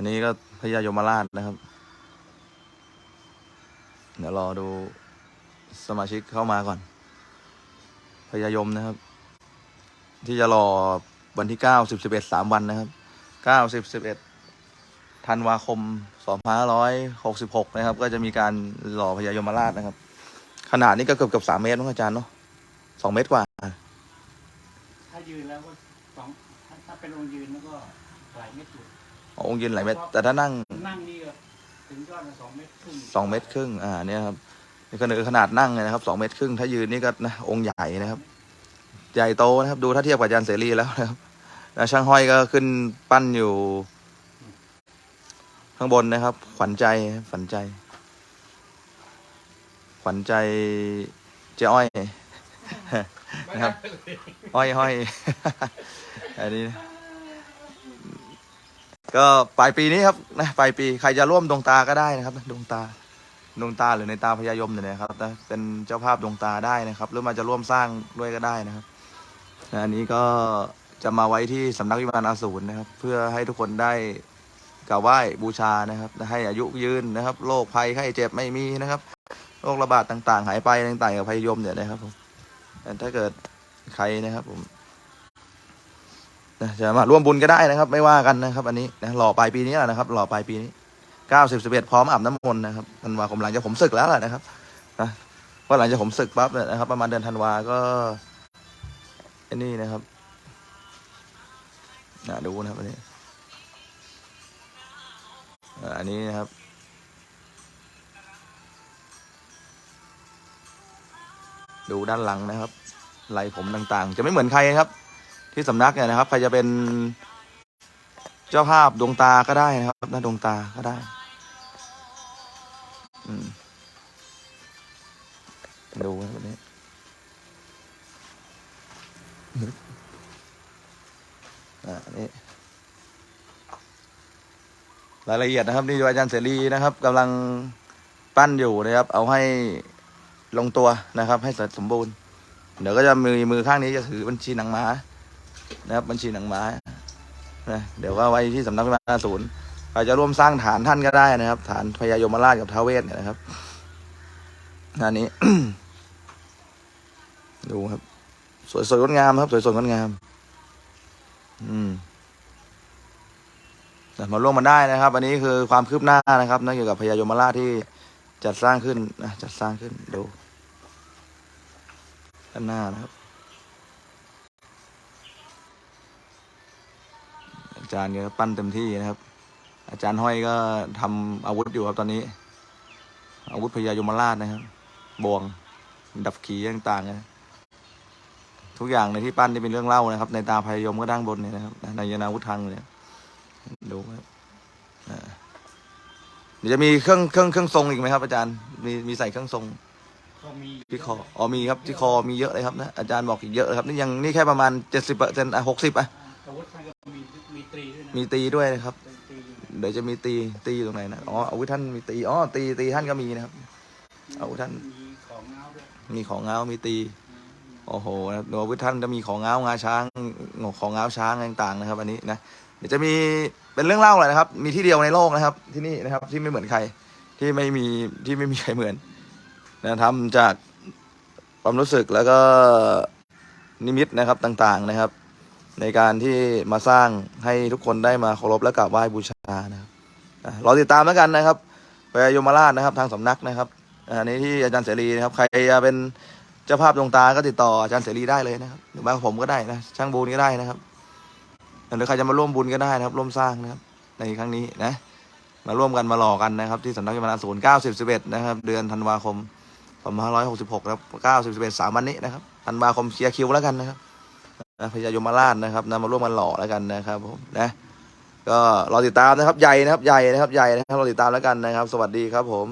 อันนี้ก็พญายมราชนะครับ เดี๋ยวรอดูสมาชิกเข้ามาก่อนพญายมนะครับ ที่จะรอวันที่เก้าสิบสิบเอ็ดสามวันนะครับเก้าสิบสิบเอ็ดธันวาคมสองพันห้าร้อยหกสิบหกนะครับ ก็จะมีการหล่อพญายมราชนะครับ ขนาดนี้ก็เกือบเกือบสามเมตรมั้งอาจารย์เนาะสองเมตรกว่า ถ้ายืนแล้วก็สองถ้าถ้าเป็นองค์ยืนแล้วก็หลายเมตรอยู่ อ๋อองค์ยืนหลายเมตร แต่ถ้านั่งนั่งนี่ก็ถึงยอดละสองเมตรครึ่งสองเมตรครึ่งอ่าเนี่ยครับนี่ก็คือขนาดนั่งเลยนะครับสองเมตรครึ่งถ้ายืนนี่ก็นะองค์ใหญ่นะครับ ใหญ่โตนะครับ ดูถ้าเทียบกับอาจารย์เสรีแล้วนะครับแล้วช่างห้อยก็ขึ้นปั้นอยู่ข้างบนนะครับ ขวัญใจขวัญใจ ขวัญใจเจ้อ้อยนะครับห้อยห้อยอันนี้ ก็ปลายปีนี้ครับนะปลายปีใครจะร่วมดวงตาก็ได้นะครับดวงตาดวงตาหรือในตาพญายมเนี่ยนะครับนะเป็นเจ้าภาพดวงตาได้นะครับ หรือมาจะร่วมสร้างด้วยก็ได้นะครับนะอันนี้ก็จะมาไว้ที่สำนักวิมานอาสูรนะครับ เพื่อให้ทุกคนได้กราบไหว้บูชานะครับให้อายุยืนนะครับโรคภัยไข้เจ็บไม่มีนะครับโรคระบาดต่างๆ หายไปต่างๆกับพญายมเนี่ยนะครับผมแต่ถ้าเกิดใครนะครับผม นะจะมาร่วมบุญก็ได้นะครับ ไม่ว่ากันนะครับ อันนี้นะหล่อปลายปีนี้แหละนะครับหล่อปลายปีนี้เก้าสิบสิบเอ็ดพร้อมอาบน้ำมนต์นะครับธันวาคมหลังจากผมศึกแล้วแหละนะครับนะว่าหลังจากผมศึกปั๊บเนี่ยนะครับ ประมาณเดือนธันวาก็อันนี้นะครับนะดูนะครับอันนี้อันนี้นะครับดูด้านหลังนะครับไหลผมต่างๆ จะไม่เหมือนใครครับ ที่สำนักเนี่ยนะครับ ใครจะเป็นเจ้าภาพดวงตาก็ได้นะครับหน้าดวงตาก็ได้ อืมดูนะวันนี้อ่านี่รายละเอียดนะครับ นี่อาจารย์เสรีนะครับกำลังปั้นอยู่นะครับ เอาให้ลงตัวนะครับ ให้สร็จสมบูรณ์ เดี๋ยวก็จะมือมือข้างนี้จะถือบัญชีหนังม้า นะครับบัญชีหนังม้านะเดี๋ยวก็ไว้ที่สำนักพิมพ์ศูนย์ใครจะร่วมสร้างฐานท่านก็ได้นะครับ ฐานพญายมราชกับท้าเวสเนี่ยนะครับอันนี้ ดูครับ สวยสวยงดงามครับ สวยสวยงดงาม อืมมาร่วมมาได้นะครับ อันนี้คือความคืบหน้านะครับนั่นเกี่ยวกับพญายมราชที่จัดสร้างขึ้นนะจัดสร้างขึ้นดูด้านหน้านะครับ จารย์ก็ปั้นเต็มที่นะครับ อาจารย์ห้อยก็ทำอาวุธอยู่ครับตอนนี้ อาวุธพญายมราชนะครับบวงดับขีต่างๆนะทุกอย่างในที่ปั้นที่เป็นเรื่องเล่านะครับ ในตาพญายมก็ด้านบนเนี่ยนะครับในยานาวุธทางเนี่ยดูครับเดี๋ยวจะมีเครื่องเครื่องเครื่องทรงอีกไหมครับ อาจารย์มีมีใส่เครื่องทรงที่คออ๋อมีครับที่คอมีเยอะเลยครับนะอาจารย์บอกอีกเยอะเลยครับนี่ยังนี่แค่ประมาณเจ็ดสิบเปอร์เซ็นต์อะหกสิบอะ มีตรีด้วยนะมีตีด้วยนะครับเป็นตรีอยู่เดี๋ยวจะมีตีตีอยู่ตรงไหนนะอ๋ออาวุธท่านมีตีอ๋อตีตีท่านก็มีนะครับอาวุธท่านมีของเงาด้วยมีของเงามีตีโอ้โหนะครับอาวุธท่านจะมีของเงางาช้างของเงาช้างต่างๆนะครับ อันนี้นะเดี๋ยวจะมีเป็นเรื่องเล่าเลยนะครับ มีที่เดียวในโลกนะครับ ที่นี่นะครับที่ไม่เหมือนใคร ที่ไม่มีที่ไม่มีใครเหมือนนะทำจากความรู้สึกแล้วก็นิมิตนะครับต่างๆนะครับ ในการที่มาสร้างให้ทุกคนได้มาเคารพและกราบไหว้บูชานะครับรอติดตามแล้วกันนะครับไปยมราชนะครับทางสำนักนะครับอันนี้ที่อาจารย์เสรีนะครับ ใครจะเป็นเจ้าภาพดวงตาก็ติดต่ออาจารย์เสรีได้เลยนะครับหรือมาผมก็ได้นะช่างบูญก็ได้นะครับหรือใครจะมาร่วมบุญก็ได้นะครับ ร่วมสร้างนะครับ ในครั้งนี้นะ มาร่วมกันมาหล่อกันนะครับ ที่สำนักพิมพ์ศูนย์เก้าสิบสิบเอ็ดนะครับ เดือนธันวาคมสองพันห้าร้อยหกสิบหกครับเก้าสิบสิบเอ็ดสามวันนี้นะครับธันวาคมเคลียร์คิวแล้วกันนะครับ นะพญายมราชนะครับนะมาร่วมกันหล่อแล้วกันนะครับผมนะก็รอติดตามนะครับใหญ่นะครับใหญ่นะครับใหญ่นะครับรอติดตามแล้วกันนะครับ สวัสดีครับผม